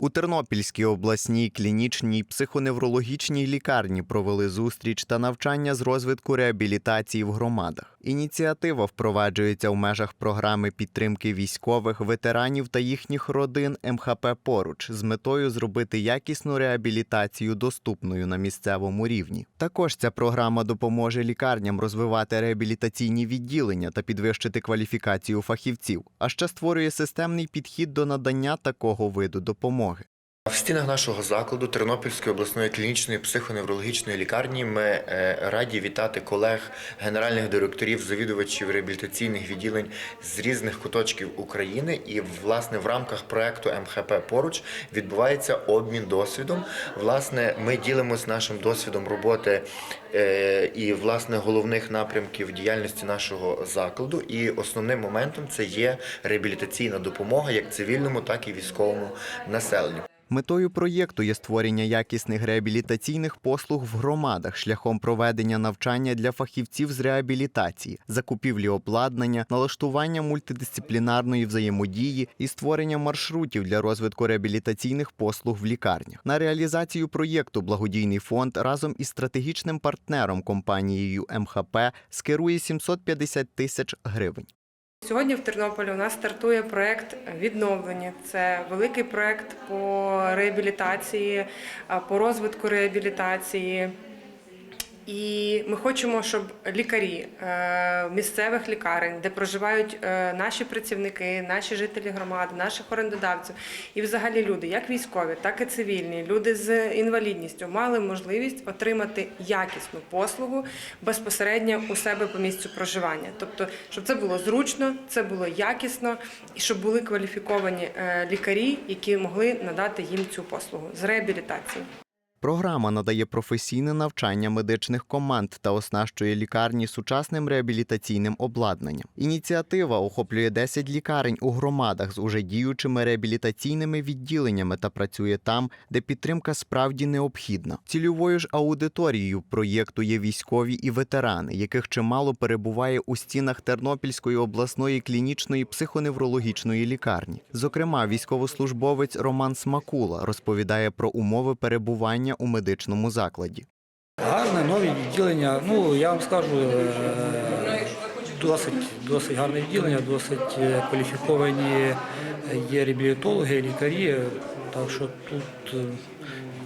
У Тернопільській обласній клінічній психоневрологічній лікарні провели зустріч та навчання з розвитку реабілітації в громадах. Ініціатива впроваджується в межах програми підтримки військових, ветеранів та їхніх родин МХП поруч з метою зробити якісну реабілітацію доступною на місцевому рівні. Також ця програма допоможе лікарням розвивати реабілітаційні відділення та підвищити кваліфікацію фахівців, а ще створює системний підхід до надання такого виду допомоги. В стінах нашого закладу Тернопільської обласної клінічної психоневрологічної лікарні ми е, раді вітати колег, генеральних директорів, завідувачів реабілітаційних відділень з різних куточків України. І власне в рамках проекту МХП поруч відбувається обмін досвідом. Власне, ми ділимось нашим досвідом роботи е, і власне головних напрямків діяльності нашого закладу. І основним моментом це є реабілітаційна допомога як цивільному, так і військовому населенню. Метою проєкту є створення якісних реабілітаційних послуг в громадах шляхом проведення навчання для фахівців з реабілітації, закупівлі обладнання, налаштування мультидисциплінарної взаємодії і створення маршрутів для розвитку реабілітаційних послуг в лікарнях. На реалізацію проєкту благодійний фонд разом із стратегічним партнером компанією МХП скерує 750 тисяч гривень. Сьогодні в Тернополі у нас стартує проект відновлення. Це великий проект по реабілітації, по розвитку реабілітації. І ми хочемо, щоб лікарі е, місцевих лікарень, де проживають е, наші працівники, наші жителі громади, наших орендодавців, і взагалі люди, як військові, так і цивільні, люди з інвалідністю, мали можливість отримати якісну послугу безпосередньо у себе по місцю проживання. Тобто, щоб це було зручно, це було якісно, і щоб були кваліфіковані е, лікарі, які могли надати їм цю послугу з реабілітації. Програма надає професійне навчання медичних команд та оснащує лікарні сучасним реабілітаційним обладнанням. Ініціатива охоплює 10 лікарень у громадах з уже діючими реабілітаційними відділеннями та працює там, де підтримка справді необхідна. Цільовою ж аудиторією проєкту є військові і ветерани, яких чимало перебуває у стінах Тернопільської обласної клінічної психоневрологічної лікарні. Зокрема, військовослужбовець Роман Смакула розповідає про умови перебування у медичному закладі. Гарне, нові відділення. Ну, я вам скажу, е, досить, досить гарне відділення, досить е, кваліфіковані є реабілітологи, лікарі, так що тут е,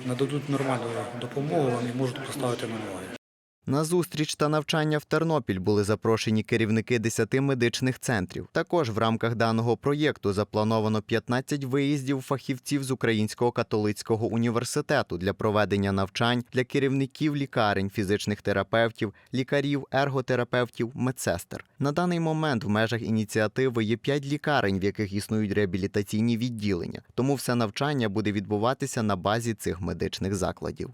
нададуть нормальну допомогу, вони можуть поставити на ноги. На зустріч та навчання в Тернопіль були запрошені керівники 10 медичних центрів. Також в рамках даного проєкту заплановано 15 виїздів фахівців з Українського католицького університету для проведення навчань для керівників лікарень, фізичних терапевтів, лікарів, ерготерапевтів, медсестер. На даний момент в межах ініціативи є 5 лікарень, в яких існують реабілітаційні відділення. Тому все навчання буде відбуватися на базі цих медичних закладів.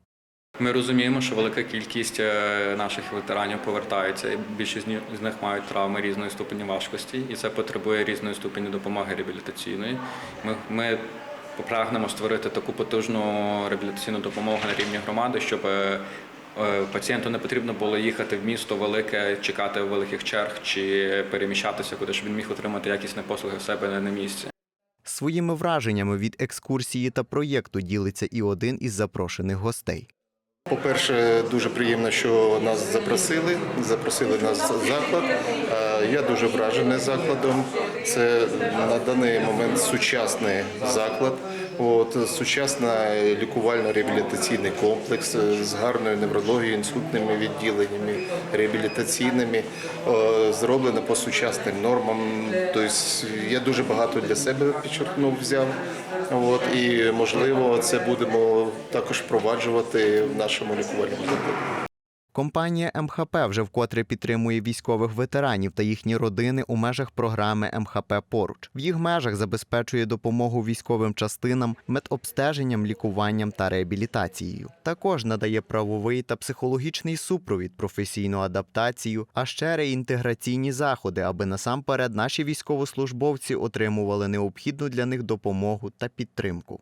Ми розуміємо, що велика кількість е, наших ветеранів повертаються, і більшість з них мають травми різної ступені важкості, і це потребує різної ступені допомоги реабілітаційної. Ми, ми прагнемо створити таку потужну реабілітаційну допомогу на рівні громади, щоб е, е, пацієнту не потрібно було їхати в місто велике, чекати великих черг чи переміщатися, куди щоб він міг отримати якісні послуги в себе на місці. Своїми враженнями від екскурсії та проєкту ділиться і один із запрошених гостей. По-перше, дуже приємно, що нас запросили. Запросили нас заклад. Е, Я дуже вражений закладом. Це на даний момент сучасний заклад. От сучасний лікувально-реабілітаційний комплекс з гарною неврологією, інсультними відділеннями, реабілітаційними, е, зроблено по сучасним нормам. Тобто я дуже багато для себе підчеркнув, взяв. От і можливо, це будемо також впроваджувати в нашому лікувальному закладі. Компанія МХП вже вкотре підтримує військових ветеранів та їхні родини у межах програми МХП поруч. В їх межах забезпечує допомогу військовим частинам, медобстеженням, лікуванням та реабілітацією. Також надає правовий та психологічний супровід, професійну адаптацію, а ще реінтеграційні заходи, аби насамперед наші військовослужбовці отримували необхідну для них допомогу та підтримку.